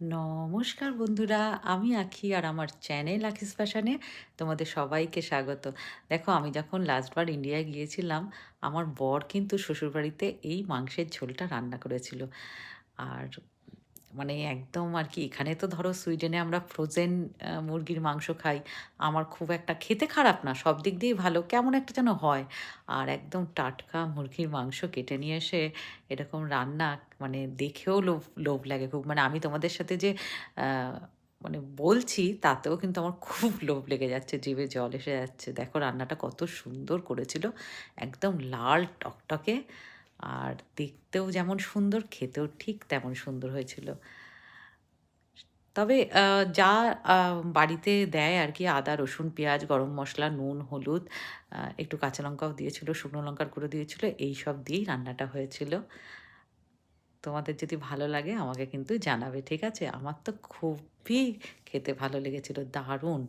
নমস্কার বন্ধুরা, আমি আখি আর আমার চ্যানেল আখিস ফ্যাশানে তোমাদের সবাইকে স্বাগত। দেখো, আমি যখন লাস্টবার ইন্ডিয়ায় গিয়েছিলাম, আমার বর কিন্তু শ্বশুরবাড়িতে এই মাংসের ঝোলটা রান্না করেছিল। আর মানে একদম আর কি, এখানে তো ধরো সুইডেনে আমরা ফ্রোজেন মুরগির মাংস খাই। আমার খুব একটা খেতে খারাপ না, সব দিক দিয়েই ভালো, কেমন একটা যেন হয়। আর একদম টাটকা মুরগির মাংস কেটে নিয়ে এসে এরকম রান্না মানে দেখেও লোভ লোভ লাগে খুব। মানে আমি তোমাদের সাথে যে মানে বলছি, তাতেও কিন্তু আমার খুব লোভ লেগে যাচ্ছে, জিভে জল এসে যাচ্ছে। দেখো রান্নাটা কত সুন্দর করেছিল, একদম লাল টকটকে। আর দেখতেও যেমন সুন্দর, খেতেও ঠিক তেমন সুন্দর হয়েছিল। তবে যা বাড়িতে দেয় আর কি আদা, রসুন, পেঁয়াজ, গরম মশলা, নুন, হলুদ একটু কাঁচা লঙ্কাও দিয়েছিল, শুকনো লঙ্কার গুঁড়ো দিয়েছিল, এই সব দিয়েই রান্নাটা হয়েছিল। তোমাদের যদি ভালো লাগে আমাকে কিন্তু জানাবে, ঠিক আছে? আমার তো খুবই খেতে ভালো লেগেছিল, দারুণ।